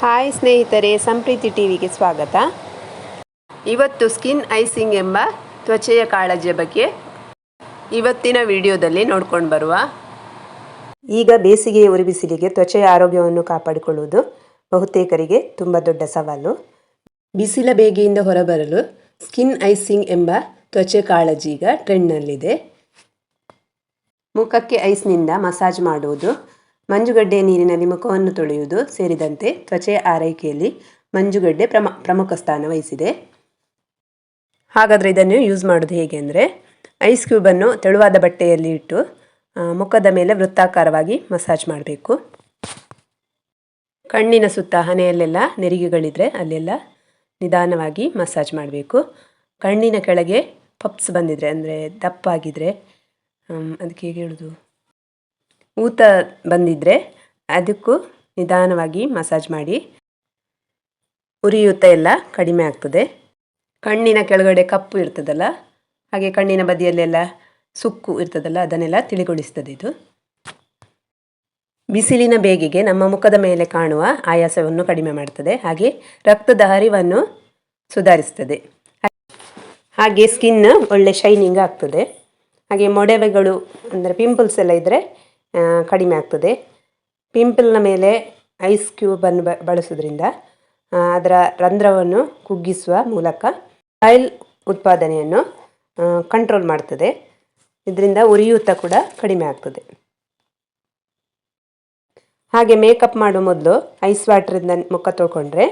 Hi ಸ್ನೇಹಿತರೆ, ಸಂಪ್ರೀತಿ ಟಿವಿಗೆ ಸ್ವಾಗತ. ಇವತ್ತು ಸ್ಕಿನ್ ಐಸಿಂಗ್ ಎಂಬ ತ್ವಚೆಯ ಕಾಳಜಿಯ ಬಗ್ಗೆ ಇವತ್ತಿನ ವಿಡಿಯೋದಲ್ಲಿ ನೋಡ್ಕೊಂಡು ಬರುವ. ಈಗ ಬೇಸಿಗೆಯ ಉರಿಬಿಸಿಲಿಗೆ ತ್ವಚೆಯ ಆರೋಗ್ಯವನ್ನು ಕಾಪಾಡಿಕೊಳ್ಳುವುದು ಬಹುತೇಕರಿಗೆ ತುಂಬ ದೊಡ್ಡ ಸವಾಲು. ಬಿಸಿಲ ಬೇಗೆಯಿಂದ ಹೊರಬರಲು ಸ್ಕಿನ್ ಐಸಿಂಗ್ ಎಂಬ ತ್ವಚೆ ಕಾಳಜಿ ಈಗ ಟ್ರೆಂಡ್ನಲ್ಲಿದೆ. ಮುಖಕ್ಕೆ ಐಸ್ನಿಂದ ಮಸಾಜ್ ಮಾಡುವುದು ಮಂಜುಗಡ್ಡೆಯ ನೀರಿನಲ್ಲಿ ಮುಖವನ್ನು ತೊಳೆಯುವುದು ಸೇರಿದಂತೆ ತ್ವಚೆಯ ಆರೈಕೆಯಲ್ಲಿ ಮಂಜುಗಡ್ಡೆ ಪ್ರಮ, ಪ್ರಮುಖ ಸ್ಥಾನ ವಹಿಸಿದೆ. ಹಾಗಾದರೆ ಇದನ್ನು ಯೂಸ್ ಮಾಡೋದು ಹೇಗೆ ಅಂದರೆ ಐಸ್ ಕ್ಯೂಬನ್ನು ತೆಳುವಾದ ಬಟ್ಟೆಯಲ್ಲಿ ಇಟ್ಟು ಮುಖದ ಮೇಲೆ ವೃತ್ತಾಕಾರವಾಗಿ ಮಸಾಜ್ ಮಾಡಬೇಕು. ಕಣ್ಣಿನ ಸುತ್ತ ಹನೆಯಲ್ಲೆಲ್ಲ ನೆರಿಗೆಗಳಿದ್ರೆ ಅಲ್ಲೆಲ್ಲ ನಿಧಾನವಾಗಿ ಮಸಾಜ್ ಮಾಡಬೇಕು. ಕಣ್ಣಿನ ಕೆಳಗೆ ಪಪ್ಸ್ ಬಂದಿದ್ರೆ ಅಂದರೆ ದಪ್ಪಾಗಿದ್ರೆ ಅದಕ್ಕೆ ಹೇಗೆ ಹೇಳೋದು? ಊತ ಬಂದಿದ್ರೆ ಅದಕ್ಕೂ ನಿಧಾನವಾಗಿ ಮಸಾಜ್ ಮಾಡಿ. ಉರಿಯೂತ ಎಲ್ಲ ಕಡಿಮೆ ಆಗ್ತದೆ. ಕಣ್ಣಿನ ಕೆಳಗಡೆ ಕಪ್ಪು ಇರ್ತದಲ್ಲ, ಹಾಗೆ ಕಣ್ಣಿನ ಬದಿಯಲ್ಲೆಲ್ಲ ಸುಕ್ಕು ಇರ್ತದಲ್ಲ, ಅದನ್ನೆಲ್ಲ ತಿಳಿಗೊಳಿಸ್ತದೆ ಇದು. ಬಿಸಿಲಿನ ಬೇಗೆಗೆ ನಮ್ಮ ಮುಖದ ಮೇಲೆ ಕಾಣುವ ಆಯಾಸವನ್ನು ಕಡಿಮೆ ಮಾಡ್ತದೆ. ಹಾಗೆ ರಕ್ತದ ಹರಿವನ್ನು ಸುಧಾರಿಸ್ತದೆ. ಹಾಗೆ ಸ್ಕಿನ್ ಒಳ್ಳೆ ಶೈನಿಂಗ್ ಆಗ್ತದೆ. ಹಾಗೆ ಮೊಡವೆಗಳು ಅಂದರೆ ಪಿಂಪಲ್ಸ್ ಎಲ್ಲ ಇದ್ದರೆ ಕಡಿಮೆ ಆಗ್ತದೆ. ಪಿಂಪಲ್ನ ಮೇಲೆ ಐಸ್ ಕ್ಯೂಬನ್ನು ಬಳಸೋದ್ರಿಂದ ಅದರ ರಂಧ್ರವನ್ನು ಕುಗ್ಗಿಸುವ ಮೂಲಕ ಆಯಿಲ್ ಉತ್ಪಾದನೆಯನ್ನು ಕಂಟ್ರೋಲ್ ಮಾಡ್ತದೆ. ಇದರಿಂದ ಉರಿಯೂತ ಕೂಡ ಕಡಿಮೆ ಆಗ್ತದೆ. ಹಾಗೆ ಮೇಕಪ್ ಮಾಡೋ ಮೊದಲು ಐಸ್ ವಾಟ್ರಿಂದ ಮುಖ ತೊಳ್ಕೊಂಡ್ರೆ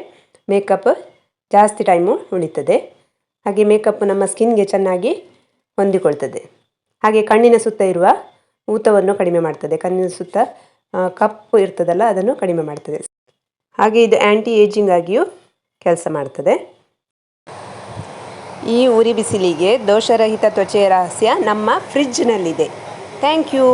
ಮೇಕಪ್ ಜಾಸ್ತಿ ಟೈಮು ಉಳಿತದೆ. ಹಾಗೆ ಮೇಕಪ್ ನಮ್ಮ ಸ್ಕಿನ್ಗೆ ಚೆನ್ನಾಗಿ ಹೊಂದಿಕೊಳ್ತದೆ. ಹಾಗೆ ಕಣ್ಣಿನ ಸುತ್ತ ಇರುವ ಊತವನ್ನು ಕಡಿಮೆ ಮಾಡ್ತದೆ. ಕಣ್ಣಿನ ಸುತ್ತ ಕಪ್ಪು ಇರ್ತದಲ್ಲ, ಅದನ್ನು ಕಡಿಮೆ ಮಾಡ್ತದೆ. ಹಾಗೆ ಇದು ಆ್ಯಂಟಿ ಏಜಿಂಗ್ ಆಗಿಯೂ ಕೆಲಸ ಮಾಡ್ತದೆ. ಈ ಉರಿ ಬಿಸಿಲಿಗೆ ದೋಷರಹಿತ ತ್ವಚೆಯ ರಹಸ್ಯ ನಮ್ಮ ಫ್ರಿಜ್ನಲ್ಲಿದೆ ಥ್ಯಾಂಕ್ ಯು